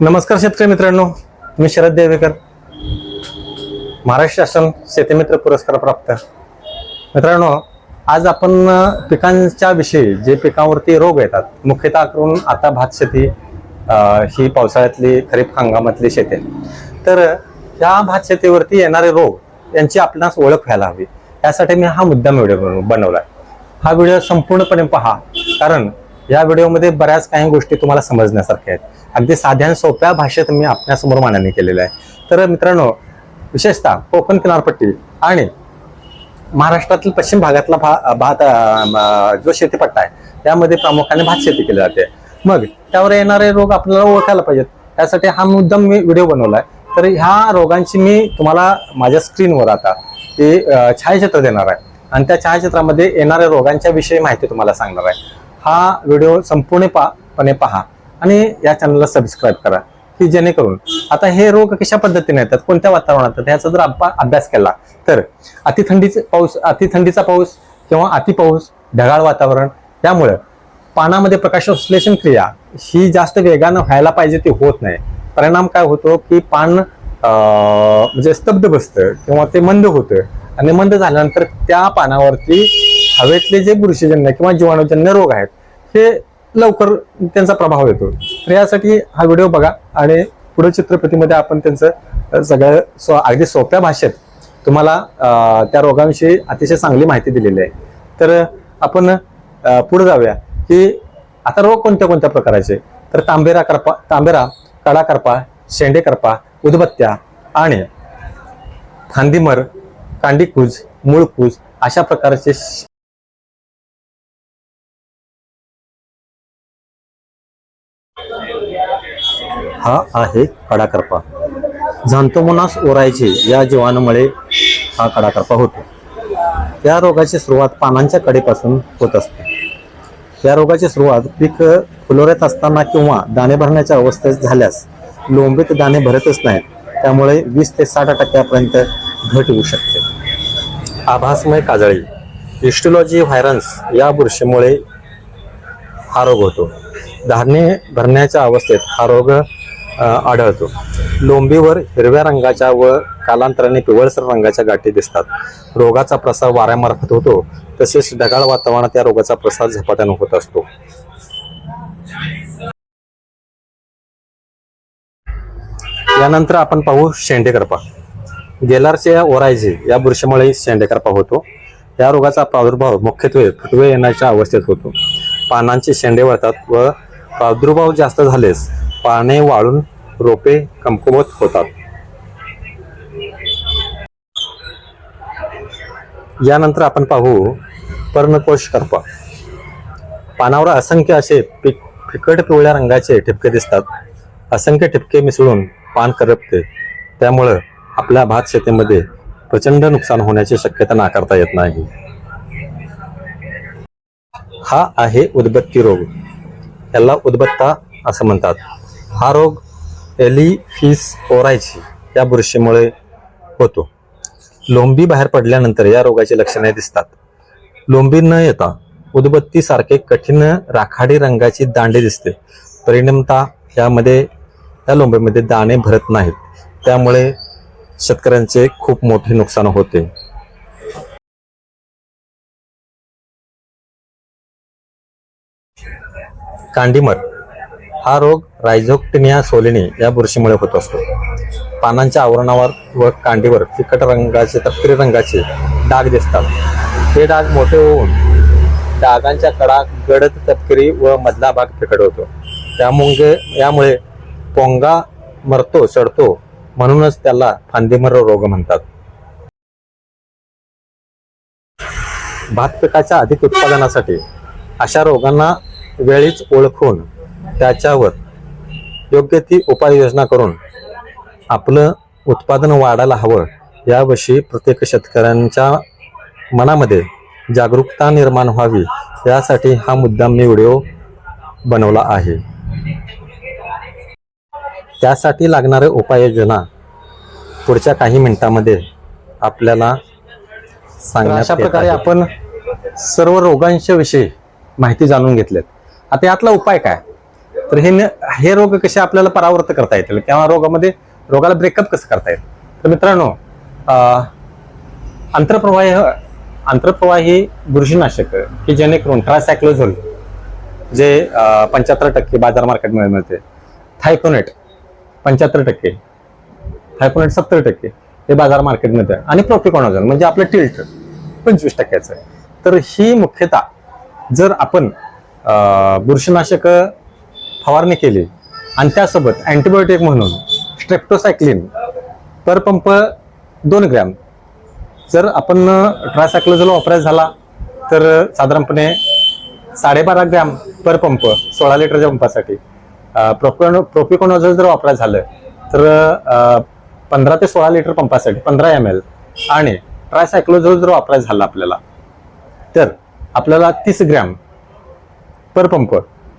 नमस्कार शेतकरी मित्रांनो मी शरद देवेकर. महाराष्ट्र शासन शेतीमित्र पुरस्कार प्राप्त. मित्रांनो आज आपण पिकांच्या विषयी जे पिकांवरती रोग येतात मुख्यतः करून आता भात शेती ही पावसाळ्यातली खरीप हंगामातली शेती. आहे तर ह्या भात शेतीवरती येणारे रोग यांची आपणास ओळख व्हायला हवी. त्यासाठी मी हा मुद्दा व्हिडिओ बनवला हा व्हिडिओ संपूर्णपणे पहा. कारण या व्हिडिओमध्ये बऱ्याच काही गोष्टी तुम्हाला समजण्यासारख्या आहेत. अगदी साध्या आणि सोप्या भाषेत मी आपल्यासमोर मांडणी केलेलं आहे. तर मित्रांनो विशेषतः कोकण किनारपट्टी आणि महाराष्ट्रातील पश्चिम भागातला भा भात जो शेतीपट्टा आहे त्यामध्ये प्रामुख्याने भात शेती केली जाते. मग त्यावर येणारे रोग आपल्याला ओळखायला पाहिजेत. त्यासाठी हा मुद्दाम मी व्हिडिओ बनवलाय तर ह्या रोगांची मी तुम्हाला माझ्या स्क्रीनवर आता ते छायाचित्र देणार आहे. आणि त्या छायाचित्रामध्ये येणाऱ्या रोगांच्या विषयी माहिती तुम्हाला सांगणार आहे. हा व्हिडिओ संपूर्णपणे पहा आणि या चॅनलला सबस्क्राईब करा की जेणेकरून आता हे रोग कशा पद्धतीने येतात कोणत्या वातावरणात येतात ह्याचा जर अभ्यास केला तर अतिथंडीचे पाऊस अतिथंडीचा पाऊस किंवा अतिपाऊस ढगाळ वातावरण त्यामुळं पानामध्ये प्रकाश संश्लेषण क्रिया ही जास्त वेगानं व्हायला पाहिजे ती होत नाही. परिणाम काय होतो की पान म्हणजे स्तब्ध बसतं किंवा ते मंद होतं आणि मंद झाल्यानंतर त्या पानावरती हवेतले जे बुरशीजन्य किंवा जीवाणूजन्य रोग आहेत हे लवकर त्यांचा प्रभाव येतो. तर यासाठी हा व्हिडिओ बघा आणि पुढे चित्रपतीमध्ये आपण त्यांचं सगळं सो अगदी सोप्या भाषेत तुम्हाला त्या रोगांविषयी अतिशय चांगली माहिती दिलेली आहे. तर आपण पुढे जाऊया की आता रोग कोणत्या कोणत्या प्रकाराचे? तर तांबेरा करपा तांबेरा काळा करपा शेंडे करपा उदबत्त्या आणि फांदीमर कांडीकूज मूळकूज अशा प्रकारचे हा आहे कडाकरपा. झांतोमोनास ओरायचे या जीवाणूमुळे हा कडाकरपा होतो. या रोगाची सुरुवात पानांच्या कडेपासून होत असते. या रोगाची सुरुवात पीक फुलोऱ्यात असताना किंवा दाणे भरण्याच्या अवस्थेत झाल्यास लोंबीत दाणे भरतच नाहीत त्यामुळे वीस ते साठ टक्क्यापर्यंत घट होऊ शकते. आभासमय काजळी इस्टोलॉजी व्हायरन्स या बुरशीमुळे हा रोग होतो. धान्य भरण्याच्या अवस्थेत हा रोग आढळतो. लोंबीवर हिरव्या रंगाच्या व कालांतराने पिवळसर रंगाच्या गाठी दिसतात. रोगाचा प्रसार वाऱ्यामार्फत होतो. तसेच ढगाळ वातावरणात या रोगाचा प्रसार झपाट्याने होत असतो. यानंतर आपण पाहू शेंडेकरपा. गेलारच्या ओरायझी या बुरशीमुळे शेंडेकरपा होतो. या रोगाचा प्रादुर्भाव मुख्यत्वे फुटवे येण्याच्या अवस्थेत होतो. पानांचे शेंडे वळतात व प्रादुर्भाव जास्त झालेस पाने वाळून रोपे कमकुवत होतात. यानंतर आपण पाहू पर्णकोश करपा. पानावर असंख्य असे पिक फिकट पिवळ्या रंगाचे ठिपके दिसतात. असंख्य ठिपके मिसळून पान करपते. त्यामुळं आपल्या भात शेतीमध्ये प्रचंड नुकसान होण्याची शक्यता नाकारता येत नाही. हा आहे उदबत्ती रोग. याला उदबत्ता असं म्हणतात. हा रोग एलिफिस ओरायची या बुरशीमुळे होतो. लोंबी बाहेर पडल्यानंतर या रोगाची लक्षणे दिसतात. लोंबी न येता उदबत्ती सारखे कठीण राखाडी रंगाची दांडे दिसते. परिणामता यामध्ये या लोंबीमध्ये दाणे भरत नाहीत. त्यामुळे शेतकऱ्यांचे खूप मोठे नुकसान होते. कांडीमठ हा रोग रायझोक्टिनिया सोलिनी या बुरशीमुळे होत असतो. पानांच्या आवरणावर व कांडीवर फिकट रंगाचे तपकिरी रंगाचे डाग दिसतात. हे डाग मोठे होऊन डागांच्या कडा गडद तपकिरी व मधला भाग फिकट होतो. त्यामुळे यामुळे पोंगा मरतो सडतो म्हणूनच त्याला फांदीमर रोग म्हणतात. भात पिकाच्या अधिक उत्पादनासाठी अशा रोगांना वेळीच ओळखून त्याच्यावर योग्य ती उपाययोजना करून आपलं उत्पादन वाढायला हवं याविषयी प्रत्येक शेतकऱ्यांच्या मनामध्ये जागरूकता निर्माण व्हावी यासाठी हा मुद्दा मी व्हिडिओ बनवला आहे. त्यासाठी लागणारे उपाययोजना पुढच्या काही मिनिटांमध्ये आपल्याला अशा प्रकारे आपण सर्व रोगांच्या विषयी माहिती जाणून घेतल्यात आता यातला उपाय काय? तर हे न- हे रोग कसे आपल्याला परावर्त करता येतील? किंवा रोगामध्ये रोगाला ब्रेकअप कसं करता येईल? तर मित्रांनो आंतरप्रवाह आंतरप्रवाही आंतरप्रवाही बुरशीनाशक की जेणेकरून ट्रायसायक्लोझोल जे पंच्याहत्तर टक्के बाजार मार्केटमध्ये मिळते. थायकोनेट पंच्याहत्तर टक्के. थायकोनेट सत्तर टक्के हे बाजार मार्केटमध्ये आणि प्रोपिकॉनोझोल म्हणजे आपलं टिल्ट पंचवीस टक्क्याचं आहे. तर ही मुख्यतः जर आपण बुरशीनाशक फवारणी केली. आणि त्यासोबत अँटीबायोटिक म्हणून स्ट्रेप्टोसायक्लिन पर पंप दोन ग्रॅम जर आपण ट्रायसायक्लोजल वापरायचा झाला तर साधारणपणे साडेबारा ग्रॅम पर पंप सोळा लिटरच्या पंपासाठी प्रोपिकॉन प्रोपिकॉनोझोल जर वापरायचं झालं तर पंधरा ते सोळा लिटर पंपासाठी पंधरा एम एल आणि ट्रायसायक्लोजल जर वापरायचं झालं आपल्याला तर आपल्याला तीस ग्रॅम पर पंप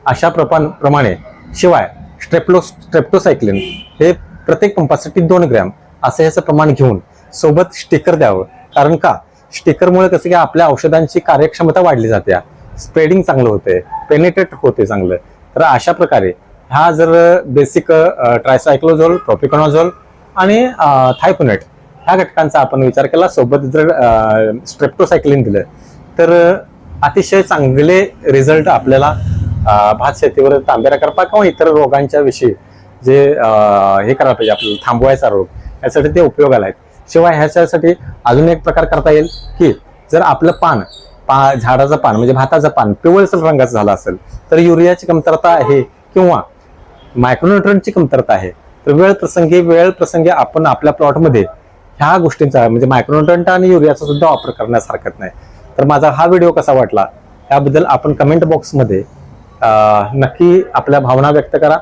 अशा प्रपान प्रमाणे शिवाय स्ट्रेप्लो स्ट्रेप्टोसायक्लिन हे प्रत्येक पंपासाठी दोन ग्रॅम असं ह्याचं प्रमाण घेऊन सोबत स्टिकर द्यावं. कारण का? स्टिकरमुळे कसं की आपल्या औषधांची कार्यक्षमता वाढली जाते. स्प्रेडिंग चांगलं होते. पेनिट्रेट होते चांगलं. तर अशा प्रकारे हा जर बेसिक ट्रायसायक्लोझोल प्रोपिकॉनोझोल आणि थायपोनेट ह्या घटकांचा आपण विचार केला सोबत जर स्ट्रेप्टोसायक्लिन दिलं तर अतिशय चांगले रिझल्ट आपल्याला भात शेतीवर तांबेरा करपा किंवा इतर रोगांच्या विषयी जे हे करायला पाहिजे आपल्याला थांबवायचा रोग यासाठी ते उपयोगाला आहेत. शिवाय ह्याच्यासाठी अजून एक प्रकार करता येईल की जर आपलं पान पा झाडाचं पान म्हणजे भाताचं पान पिवळसर रंगाचं झालं असेल तर युरियाची कमतरता आहे किंवा मायक्रोन्युट्रनची कमतरता आहे. तर वेळ प्रसंगी वेळ प्रसंगी आपण आपल्या प्लॉटमध्ये ह्या गोष्टींचा म्हणजे मायक्रोन्युट्रंट आणि युरियाचा सुद्धा वापर करण्यास हरकत नाही. तर माझा हा व्हिडिओ कसा वाटला त्याबद्दल आपण कमेंट बॉक्समध्ये नक्की आपल्या भावना व्यक्त करा.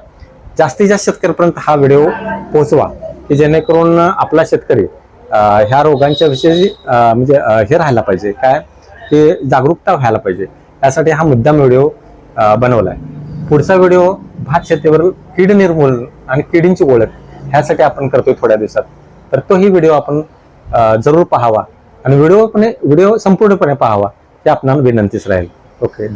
जास्तीत जास्त शेतकऱ्यापर्यंत हा व्हिडिओ पोहोचवा की जेणेकरून आपला शेतकरी ह्या रोगांच्या विषयी म्हणजे हे राहायला पाहिजे. काय? की जागरूकता व्हायला पाहिजे. त्यासाठी हा मुद्दाम व्हिडिओ बनवलाय. पुढचा व्हिडिओ भात शेतीवर कीड निर्मूलन आणि किडींची ओळख ह्यासाठी आपण करतोय थोड्या दिवसात. तर तोही व्हिडिओ आपण जरूर पाहावा आणि व्हिडिओ व्हिडिओ संपूर्णपणे पाहावा ते आपणाला विनंतीच राहील. ओके.